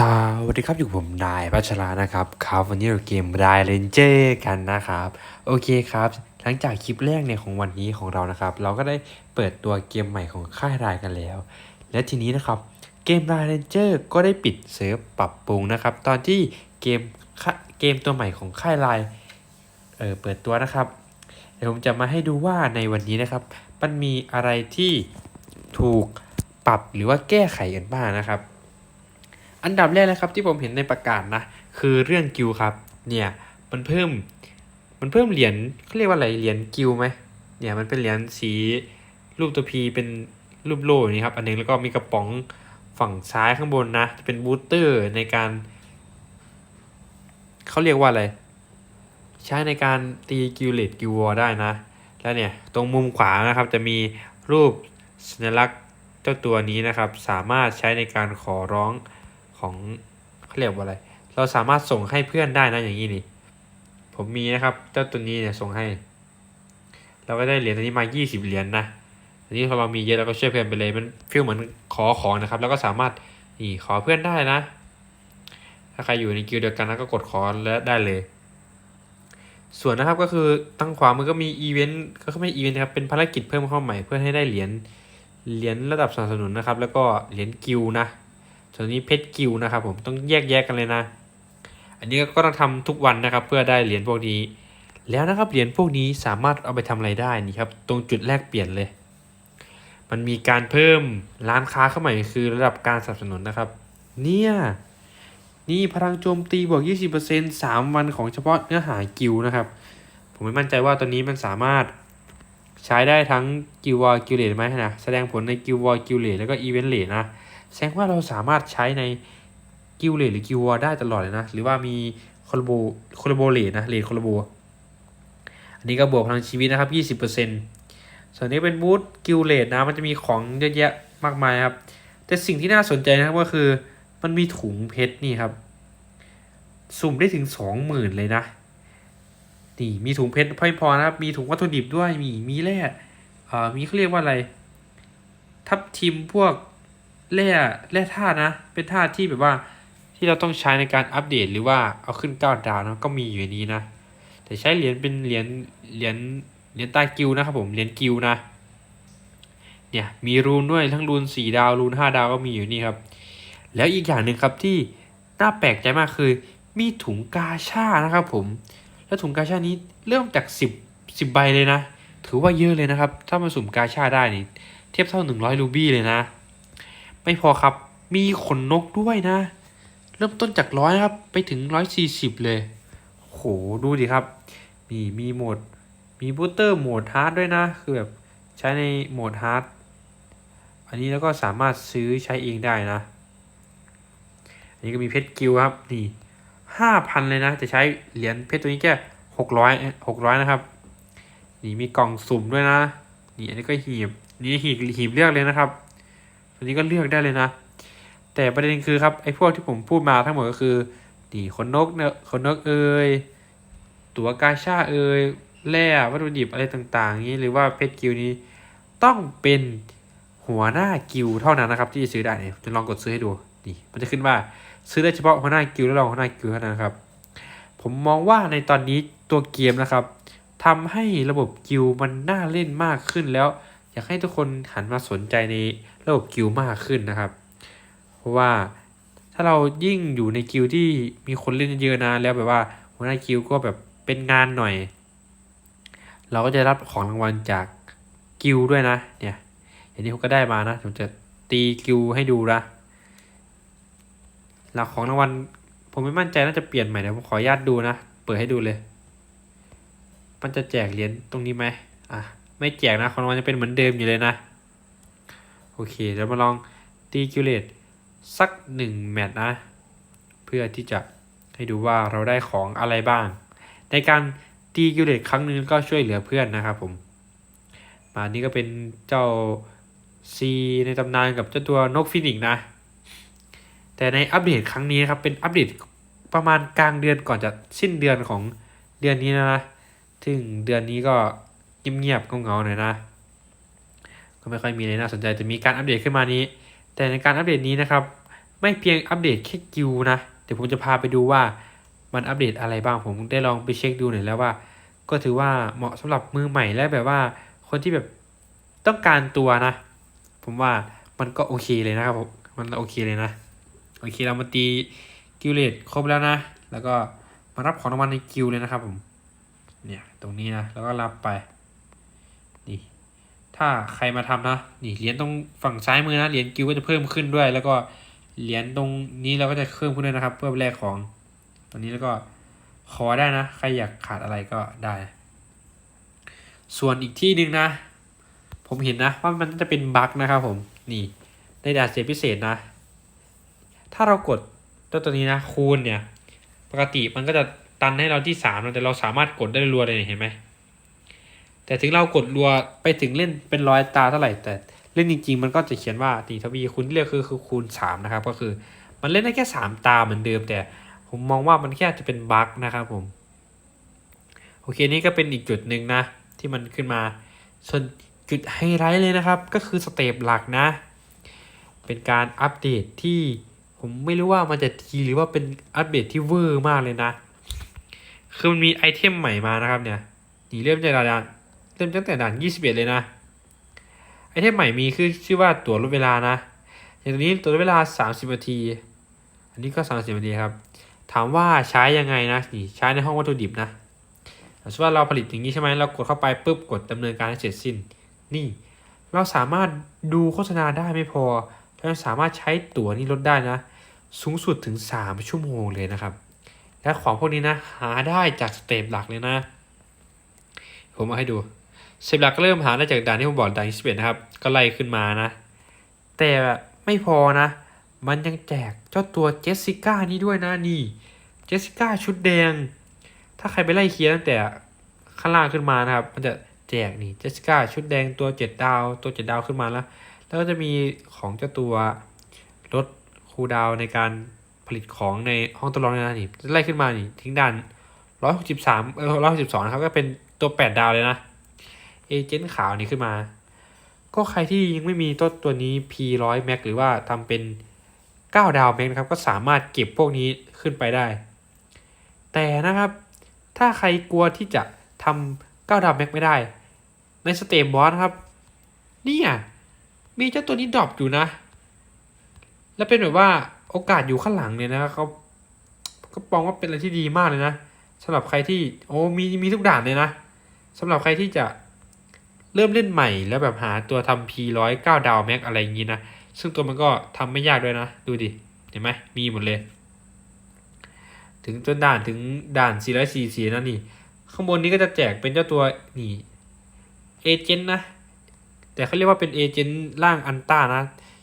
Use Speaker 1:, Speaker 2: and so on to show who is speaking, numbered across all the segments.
Speaker 1: สวัสดีครับอยู่ผมนายพัชรานะครับครับวันนี้เราเกมรายเลนเจอร์กันนะครับโอเคครับ หลังจากคลิปแรกเนี่ยของวันนี้ของเรานะครับ เราก็ได้เปิดตัวเกมใหม่ของค่ายรายกันแล้ว และทีนี้นะครับเกมรายเลนเจอร์ก็ได้ปิดเซิร์ฟปรับปรุงนะครับ ตอนที่เกมค่าเกมตัวใหม่ของค่ายรายเออเปิดตัวนะครับเดี๋ยวผมจะมาให้ดูว่าในวันนี้นะครับ มันมีอะไรที่ถูกปรับหรือว่าแก้ไขกันบ้างนะครับ อันดับแรกนะครับที่ผมเห็นในประกาศนะคือเรื่องกิลครับ เนี่ยมันเพิ่มมันเพิ่มเหรียญเขาเรียกว่าอะไรเหรียญกิลไหมเนี่ยมันเป็นเหรียญสีรูปตัวพีเป็นรูปโล่อย่างนี้ครับอันหนึงแล้วก็มีกระป๋องฝั่งซ้ายข้างบนนะจะเป็นบูสเตอร์ในการเขาเรียกว่าอะไร ใช้ในการตีกิลเลตกิลวอได้นะ แล้วเนี่ยตรงมุมขวานะครับจะมีรูปสัญลักษณ์เจ้าตัวนี้นะครับ สามารถใช้ในการขอร้อง ของเขาเรียกว่าอะไร เราสามารถส่งให้เพื่อนได้นะอย่างนี้นี่ ผมมีนะครับ เจ้าตัวนี้เนี่ยส่งให้ เราก็ได้เหรียญตัวนี้มา 20 เหรียญนะอันนี้พอเรามีเยอะเราก็ช่วยเพื่อนไปเลย มันฟีลเหมือนขอของนะครับ แล้วก็สามารถนี่ขอเพื่อนได้นะ ถ้าใครอยู่ในกิลด์เดียวกันนะก็กดขอแล้วได้เลย ส่วนนะครับก็คือตั้งขวามันก็มีอีเวนต์ก็ไม่อีเวนต์นะครับเป็นภารกิจเพิ่มเข้าใหม่เพื่อให้ได้เหรียญเหรียญระดับสนับสนุนนะครับ แล้วก็เหรียญกิลด์นะ ส่วนนี้เพชรกิลด์นะครับผมต้องแยกแยกกันเลยนะ อันนี้ก็ต้องทำทุกวันนะครับ เพื่อได้เหรียญพวกนี้ แล้วนะครับเหรียญพวกนี้สามารถเอาไปทำอะไรได้นี่ครับตรงจุดแรกเปลี่ยนเลย มันมีการเพิ่มร้านค้าเข้าใหม่คือระดับการสนับสนุนนะครับ เนี่ยนี่พลังโจมตีบวก 20% 3 วันของเฉพาะเนื้อหากิลด์นะครับ ผมไม่มั่นใจว่าตัวนี้มันสามารถใช้ได้ทั้งกิลวอลกิลเลตไหมนะ แสดงผลในกิลวอลกิลเลตแล้วก็อีเวนต์เลตนะ แสดงว่าเราสามารถใช้ในกิลเลตหรือกิลวอได้ตลอดเลยนะ หรือว่ามีคอลโบคอลโบเลตนะเลตคอลโบอันนี้ก็บวกพลังชีวิตนะครับ 20%ส่วนนี้เป็นบูทกิลเลตนะ มันจะมีของเยอะแยะมากมายครับ แต่สิ่งที่น่าสนใจนะครับก็คือมันมีถุงเพชรนี่ครับ สุ่มได้ถึงสองหมื่นเลยนะ นี่มีถุงเพชรไม่พอนะครับ มีถุงวัตถุดิบด้วย มีมีแร่เอ่อมีเขาเรียกว่าอะไร ทับทิมพวก แร่แร่ธาตุนะ เป็นธาตุที่แบบว่าที่เราต้องใช้ในการอัปเดตหรือว่าเอาขึ้นก้าดาวนะก็มีอยู่ในนี้นะ แต่ใช้เหรียญเป็นเหรียญเหรียญเหรียญใต้กิลด์นะครับผมเหรียญกิลด์นะเนี่ยมีรูนด้วยทั้งรูนสี่ดาวรูนห้าดาวก็มีอยู่นี่ครับ แล้วอีกอย่างหนึ่งครับที่น่าแปลกใจมากคือ มีถุงกาชานะครับผม แล้วถุงกาชานี้เริ่มจากสิบสิบใบเลยนะ ถือว่าเยอะเลยนะครับ ถ้ามาสุ่มกาชาได้นี่เทียบเท่าหนึ่งร้อยรูบี้เลยนะ ไม่พอครับ มีขนนกด้วยนะ เริ่มต้นจากร้อยครับ ไปถึงร้อยสี่สิบเลย โห ดูดิครับ มีมีโหมด มีบูสเตอร์โหมดฮาร์ดด้วยนะ คือแบบใช้ในโหมดฮาร์ด อันนี้แล้วก็สามารถซื้อใช้เองได้นะ อันนี้ก็มีเพชรกิลครับ นี่ห้าพันเลยนะ จะใช้เหรียญเพชรตัวนี้แค่หกร้อยหกร้อยนะครับ นี่มีกล่องสุ่มด้วยนะ นี่อันนี้ก็หีบ นี่หีบหีบเลือกเลยนะครับ ตัวนี้ก็เลือกได้เลยนะ แต่ประเด็นคือครับไอ้พวกที่ผมพูดมาทั้งหมดก็คือนี่ขนนกเนี่ยขนนกเอ่ยตัวกาชาเอ่ยแร่วัตถุดิบอะไรต่างๆนี้หรือว่าเพชรกิลด์นี้ ต้องเป็นหัวหน้ากิลด์เท่านั้นนะครับที่จะซื้อได้เนี่ยจะลองกดซื้อให้ดูนี่มันจะขึ้นว่าซื้อได้เฉพาะหัวหน้ากิลด์และรองหัวหน้ากิลด์เท่านั้นครับ ผมมองว่าในตอนนี้ตัวเกมนะครับทำให้ระบบกิลด์มันน่าเล่นมากขึ้นแล้วากให้ทุกคนหันมาสนใจในระบบกิลมากขึ้นนะครับ เพราะว่าถ้าเรายิ่งอยู่ในกิลที่มีคนเล่นเยอะนะแล้วแบบว่าหัวหน้ากิลก็แบบเป็นงานหน่อย เราก็จะรับของรางวัลจากกิลด้วยนะเนี่ยอย่างนี้ผมก็ได้มานะผมจะตีกิลให้ดูนะหลักของรางวัลผมไม่มั่นใจน่าจะเปลี่ยนใหม่เดี๋ยวผมขออนุญาตดูนะ เปิดให้ดูเลย มันจะแจกเหรียญตรงนี้ไหมอะ ไม่แจกนะของรางวัลจะเป็นเหมือนเดิมอยู่เลยนะ โอเคเดี๋ยวมาลองตีกิเลตสักหนึ่งแมตช์นะ เพื่อที่จะให้ดูว่าเราได้ของอะไรบ้าง ในการตีกิเลตครั้งนึงก็ช่วยเหลือเพื่อนนะครับผม มานี่ก็เป็นเจ้าซีในตำนานกับเจ้าตัวนกฟินิกซ์นะ แต่ในอัปเดตครั้งนี้นะครับเป็นอัปเดตประมาณกลางเดือนก่อนจะสิ้นเดือนของเดือนนี้นะถึงเดือนนี้ก็ เงียบๆเงาๆหน่อยนะ ก็ไม่ค่อยมีอะไรน่าสนใจแต่มีการอัปเดตขึ้นมานี้ แต่ในการอัปเดตนี้นะครับ ไม่เพียงอัปเดตแค่กิวนะเดี๋ยวผมจะพาไปดูว่ามันอัปเดตอะไรบ้างผมได้ลองไปเช็คดูหน่อยแล้วว่า ก็ถือว่าเหมาะสำหรับมือใหม่และแบบว่าคนที่แบบต้องการตัวนะ ผมว่ามันก็โอเคเลยนะครับผมมันโอเคเลยนะโอเคเรามาตีกิวเลตครบแล้วนะ แล้วก็มารับของรางวัลในกิวเลยนะครับผมเนี่ยตรงนี้นะแล้วก็รับไป ถ้าใครมาทำนะนี่เหรียญตรงฝั่งซ้ายมือนะเหรียญกิวก็จะเพิ่มขึ้นด้วย แล้วก็เหรียญตรงนี้เราก็จะเพิ่มขึ้นด้วยนะครับ เพื่อแลกของตอนนี้แล้วก็ขอได้นะ ใครอยากขาดอะไรก็ได้ ส่วนอีกที่หนึ่งนะ ผมเห็นนะว่ามันจะเป็นบั๊กนะครับผมนี่ในดาเซพิเศษนะ ถ้าเรากดตัวตัวนี้นะคูณเนี่ย ปกติมันก็จะตันให้เราที่สามแต่เราสามารถกดได้รัวเลยเห็นไหม แต่ถึงเรากดรัวไปถึงเล่นเป็นร้อยตาเท่าไหร่ แต่เล่นจริง ๆ มันก็จะเขียนว่าตีทวีคูณที่เรียกคือคือคูณสามนะครับก็คือมันเล่นได้แค่สามตาเหมือนเดิม แต่ผมมองว่ามันแค่จะเป็นบั๊กนะครับผมโอเคนี่ก็เป็นอีกจุดหนึ่งนะ ที่มันขึ้นมาส่วนจุดไฮไลท์เลยนะครับ ก็คือสเตปหลักนะ เป็นการอัปเดตที่ผมไม่รู้ว่ามันจะทีหรือว่าเป็นอัปเดตที่เวอร์มากเลยนะ คือมันมีไอเทมใหม่มานะครับเนี่ยนี่เริ่มจากดาน เริ่มตั้งแต่ด่าน 21 เลยนะไอเทมใหม่มีคือชื่อว่าตั๋วลดเวลานะ อย่างตัวนี้ตั๋วลดเวลา 30นาที อันนี้ก็ 30นาทีครับ ถามว่าใช้ยังไงนะนี่ใช้ในห้องวัตถุดิบนะสมมติว่าเราผลิตอย่างนี้ใช่ไหมเรากดเข้าไปปุ๊บกดดำเนินการให้เสร็จสิ้น นี่ เราสามารถดูโฆษณาได้ไม่พอเราสามารถใช้ตั๋วนี้ลดได้นะ สูงสุดถึง 3 ชั่วโมงเลยนะครับ และของพวกนี้นะ หาได้จากสเตปหลักเลยนะ ผมเอาให้ดู สเตปหลักก็เริ่มหาได้จากด่านที่ผมบอกด่านที่11นะครับ ก็ไล่ขึ้นมานะ แต่ไม่พอนะ มันยังแจกเจ้าตัวเจสสิก้านี้ด้วยนะนี่ เจสสิก้าชุดแดง ถ้าใครไปไล่เคลียร์ตั้งแต่ข้างล่างขึ้นมานะครับ มันจะแจกนี่เจสสิก้าชุดแดงตัวเจ็ดดาวตัวเจ็ดดาวขึ้นมาแล้ว แล้วก็จะมีของเจ้าตัวลดคูดาวในการผลิตของในห้องทดลองนะนี่ไล่ขึ้นมานี่ทิ้งด่านร้อยหกสิบสามเออร้อยหกสิบสองนะครับก็เป็นตัวแปดดาวเลยนะ เอเจนต์ขาวนี่ขึ้นมา ก็ใครที่ยังไม่มีตัวตัวนี้ P100 Max หรือว่าทำเป็น 9 ดาว Max นะครับ ก็สามารถเก็บพวกนี้ขึ้นไปได้ แต่นะครับ ถ้าใครกลัวที่จะทำ9 ดาว Max ไม่ได้ ในสเตปบอสนะครับ เนี่ยมีเจ้าตัวนี้ดรอปอยู่นะ แล้วเป็นแบบว่าโอกาสอยู่ข้างหลังเนี่ยนะเขาก็มองว่าเป็นอะไรที่ดีมากเลยนะสำหรับใครที่โอ้มีมีทุกด่านเลยนะสำหรับใครที่จะ เริ่มเล่นใหม่แล้วแบบหาตัวทำ P ร้อยเก้าดาวแม็กอะไรอย่างนี้นะ ซึ่งตัวมันก็ทำไม่ยากด้วยนะ ดูดิ เห็นไหมมีหมดเลย ถึงจนด่านถึงด่าน 444นั่นนี่ ข้างบนนี้ก็จะแจกเป็นเจ้าตัวนี่เอเจนต์นะ แต่เขาเรียกว่าเป็นเอเจนต์ร่างอันต้านะ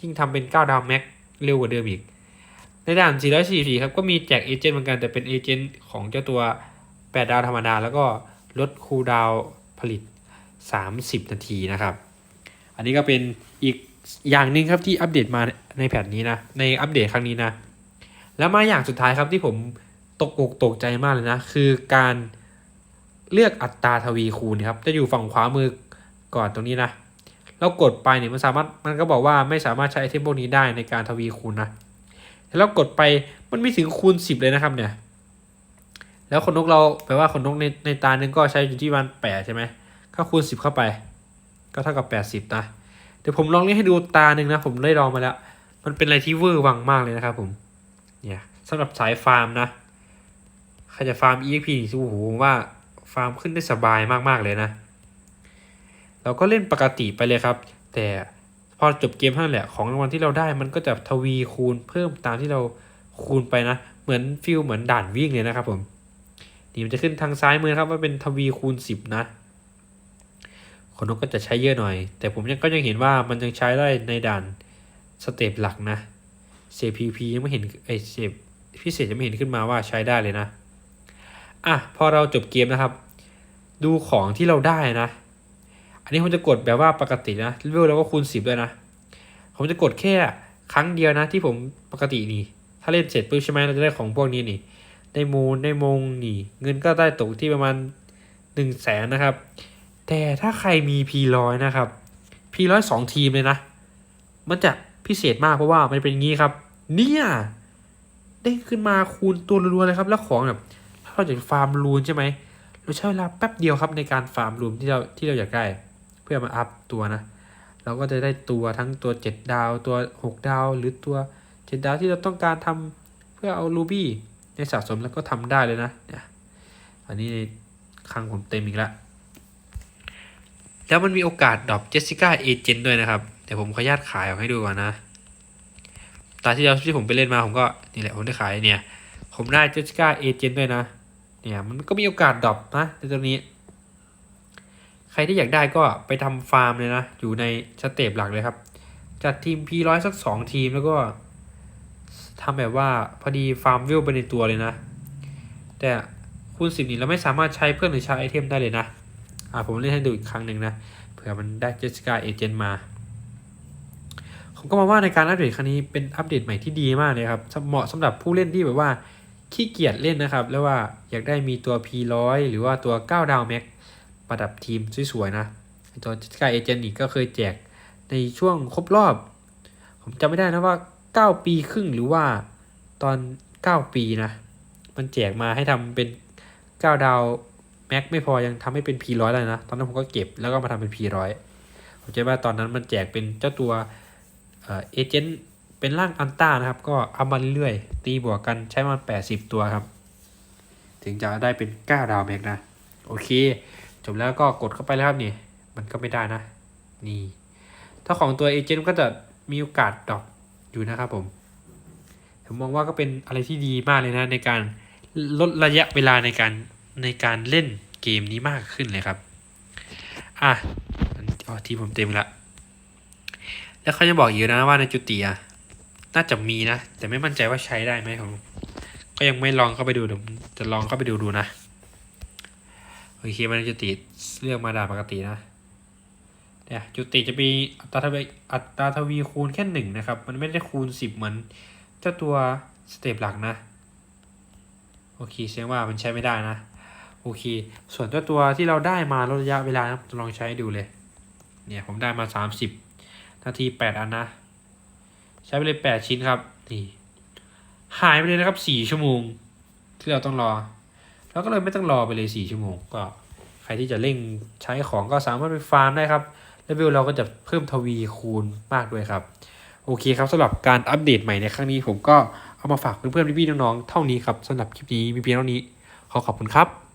Speaker 1: ยิ่งทำเป็น 9 ดาวแม็กเร็วกว่าเดิมอีก ในด่าน 444 ครับ ก็มีแจกเอเจนต์เหมือนกัน แต่เป็นเอเจนต์ของเจ้าตัว 8 ดาวธรรมดา แล้วก็ลดคูลดาวผลิต 30 นาทีนะครับ อันนี้ก็เป็นอีกอย่างหนึ่งครับที่อัปเดตมาในแพทนี้นะ ในอัปเดตครั้งนี้นะ แล้วมาอย่างสุดท้ายครับที่ผมตกอกตกใจมากเลยนะ คือการเลือกอัตราทวีคูณครับ จะอยู่ฝั่งขวามือก่อนตรงนี้นะเรากดไปเนี่ยมันสามารถมันก็บอกว่าไม่สามารถใช้ไอเทมพวกนี้ได้ในการทวีคูณนะแต่เรากดไปมันไมีถึงคูณสิบเลยนะครับเนี่ย แล้วคนนกเราแปลว่าคนนกในในตาหนึ่งก็ใช้อยู่ที่วันแปดใช่ไหม ก็คูณสิบเข้าไป ก็เท่ากับแปดสิบนะ เดี๋ยวผมลองเล่นให้ดูตาหนึ่งนะ ผมได้ลองมาแล้ว มันเป็นอะไรที่เวอร์วังมากเลยนะครับผม เนี่ยสำหรับสายฟาร์มนะใครจะฟาร์ม EXP นี่โอ้โหผมว่าฟาร์มขึ้นได้สบายมากๆเลยนะ เราก็เล่นปกติไปเลยครับ แต่พอจบเกมเท่านั้นแหละของรางวัลที่เราได้มันก็จะทวีคูณเพิ่มตามที่เราคูณไปนะ เหมือนฟิลเหมือนด่านวิ่งเลยนะครับผมนี่มันจะขึ้นทางซ้ายมือครับว่าเป็นทวีคูณสิบนะ คนนกก็จะใช้เยอะหน่อย แต่ผมยังก็ยังเห็นว่ามันยังใช้ได้ในด่านสเตปหลักนะเซพีพียังไม่เห็นไอเซพิเศษยังไม่เห็นขึ้นมาว่าใช้ได้เลยนะ อะ พอเราจบเกมนะครับ ดูของที่เราได้นะ อันนี้ผมจะกดแบบว่าปกตินะเลเวลแล้วก็คูณสิบด้วยนะ ผมจะกดแค่ครั้งเดียวนะที่ผมปกตินี่ ถ้าเล่นเสร็จปุ๊บใช่ไหมเราจะได้ของพวกนี้นี่ ได้มูลได้มงนี่ เงินก็ได้ตกที่ประมาณหนึ่งแสนนะครับ แต่ถ้าใครมี P100 นะครับ P100 สองทีมเลยนะ มันจะพิเศษมากเพราะว่ามันเป็นงี้ครับ เนี่ยเด้งขึ้นมาคูณตัวรัวๆเลยครับ แล้วของแบบถ้าเราอยากฟาร์มรูนใช่ไหมเราใช้เวลาแป๊บเดียวครับในการฟาร์มรูนที่เราที่เราอยากได้เพื่อมาอัพตัวนะ เราก็จะได้ตัวทั้งตัว 7 ดาวตัว 6 ดาว หรือตัว7ดาวที่เราต้องการทำเพื่อเอารูบี้ในสะสมแล้วก็ทำได้เลยนะเนี่ยอันนี้ในคลังผมเต็มอีกแล้ว แล้วมันมีโอกาสดรอปเจสสิก้าเอเจนด้วยนะครับเดี๋ยวผมขออนุญาตขายออกให้ดูก่อนนะ ตาที่แล้วที่ผมไปเล่นมาผมก็นี่แหละผมได้ขายเนี่ย ผมได้เจสสิก้าเอเจนด้วยนะ เนี่ยมันก็มีโอกาสดรอปนะในตัวนี้ ใครที่อยากได้ก็ไปทำฟาร์มเลยนะ อยู่ในสเตปหลักเลยครับ จัดทีม P100 สักสองทีมแล้วก็ทำแบบว่าพอดีฟาร์มวิวไปในตัวเลยนะ แต่คูณสิบนี้เราไม่สามารถใช้เพื่อนหรือใช้ไอเทมได้เลยนะ อ่าผมเล่นให้ดูอีกครั้งหนึ่งนะ เผื่อมันได้เจสกาเอเจนต์มา ผมก็มองว่าในการอัปเดตครั้งนี้เป็นอัปเดตใหม่ที่ดีมากเลยครับ เหมาะสำหรับผู้เล่นที่แบบว่าขี้เกียจเล่นนะครับ แล้วว่าอยากได้มีตัว P100 หรือว่าตัว 9 ดาวแม็กประดับทีมสวยๆนะไอ้ตัวเจสกาเอเจนต์นี่ก็เคยแจกในช่วงครบรอบ ผมจำไม่ได้นะว่า 9 ปีครึ่งหรือว่าตอน 9 ปีนะ มันแจกมาให้ทำเป็น 9 ดาว แม็กไม่พอยังทำให้เป็น P100 เลยนะ ตอนนั้นผมก็เก็บแล้วก็มาทำเป็น P100 ผมจำว่าตอนนั้นมันแจกเป็นเจ้าตัวเอเจนต์เป็นร่างอันต้านะครับ ก็เอามาเรื่อยๆ ตีบวกกันใช้มัน 80 ตัวครับ ถึงจะได้เป็น 9 ดาวแม็กนะ โอเค จบแล้วก็กดเข้าไปแล้วครับนี่ มันก็ไม่ได้นะ นี่ ถ้าของตัวเอเจนต์ก็จะมีโอกาสดรอปอยู่นะครับผม ผมมองว่าก็เป็นอะไรที่ดีมากเลยนะในการลดระยะเวลาในการ ในการเล่นเกมนี้มากขึ้นเลยครับ อะอ๋อทีผมเต็มละ แล้วเขาจะบอกอยู่นะว่าในจุติอะน่าจะมีนะ แต่ไม่มั่นใจว่าใช้ได้ไหมผมก็ยังไม่ลองเข้าไปดูเดี๋ยวจะลองเข้าไปดูดูนะ โอเคมันจุติเลือกมาดาปกตินะเนี่ยจุติจะมีอัตราทวีอัตราทวีคูณแค่หนึ่งนะครับ มันไม่ได้คูณสิบเหมือนเจ้าตัวสเตปหลักนะ โอเคแสดงว่ามันใช้ไม่ได้นะ โอเค ส่วนเจ้าตัวที่เราได้มาลดระยะเวลานะลองใช้ดูเลย เนี่ยผมได้มาสามสิบนาทีแปดอันนะ ใช้ไปเลยแปดชิ้นครับ นี่ หายไปเลยนะครับสี่ชั่วโมง ที่เราต้องรอแล้วก็เลยไม่ต้องรอไปเลยสี่ชั่วโมง ก็ใครที่จะเร่งใช้ของก็สามารถไปฟาร์มได้ครับเลเวลเราก็จะเพิ่มทวีคูณมากด้วยครับ โอเคครับสำหรับการอัปเดตใหม่ในครั้งนี้ผมก็เอามาฝากเพื่อนๆพี่ๆน้องๆเท่านี้ครับสำหรับคลิปนี้มีเพียงเท่านี้ ขอขอบคุณครับ